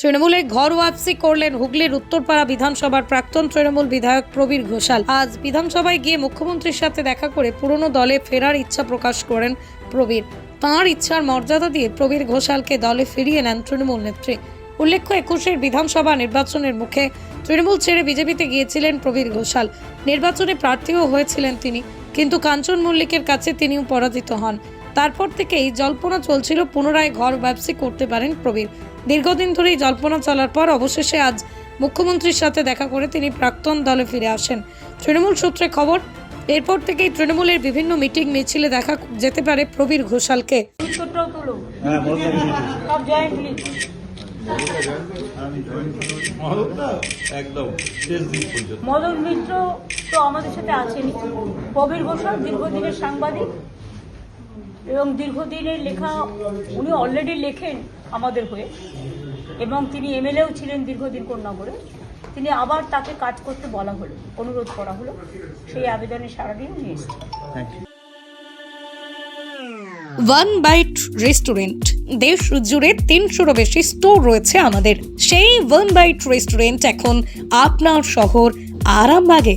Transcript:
তৃণমূলে ঘর ওয়াপসি করলেন হুগলির উত্তরপাড়া বিধানসভার প্রাক্তন তৃণমূল বিধায়ক প্রবীর ঘোষাল। আজ বিধানসভায় গিয়ে মুখ্যমন্ত্রীর সাথে দেখা করে পুরনো দলে ফেরার ইচ্ছা প্রকাশ করেন প্রবীর। তাঁর ইচ্ছার মর্যাদা দিয়ে প্রবীর ঘোষালকে দলে ফিরিয়ে নেন তৃণমূল নেত্রী। উল্লেখ্য, একুশের বিধানসভা নির্বাচনের মুখে তৃণমূল ছেড়ে বিজেপিতে গিয়েছিলেন প্রবীর ঘোষাল। নির্বাচনে প্রার্থীও হয়েছিলেন তিনি, কিন্তু কাঞ্চন মল্লিকের কাছে তিনিও পরাজিত হন। তারপর থেকেই জল্পনা চলছিল পুনরায় ঘর ব্যবসা করতে পারেন প্রবীর দীর্ঘদিন ধরেই জল্পনা চলার পর অবশেষে আজ মুখ্যমন্ত্রীর সাথে দেখা করে তিনি প্রাক্তন দলে ফিরে আসেন। তৃণমূল সূত্রে খবর এরপর থেকেই তৃণমূলের বিভিন্ন মিটিং মিছিলে দেখা যেতে পারে প্রবীর ঘোষালকে। হ্যাঁ বলতে সব জয়েন্টলি একদম শেষ দিন পর্যন্ত। মদন মিত্র তো আমাদের সাথে আছেনই প্রবীর ঘোষাল দীর্ঘদিনের সাংবাদিক। এবং দীর্ঘদিনের লেখা উনি অলরেডি লেখেন আমাদের হয়ে। এবং তিনি এমএলএও ছিলেন দীর্ঘদিন কন্যাগরে তিনি আবার তাকে কাজ করতে বলা হলো অনুরোধ করা হলো। সেই আবেদনে সারা দিয়ে উনি এসেছেন। ওয়ান বাইট রেস্টুরেন্ট দেশ জুড়ে তিনশোরও বেশি স্টোর রয়েছে আমাদের। সেই ওয়ান বাইট রেস্টুরেন্ট এখন আপনার শহর আরামবাগে।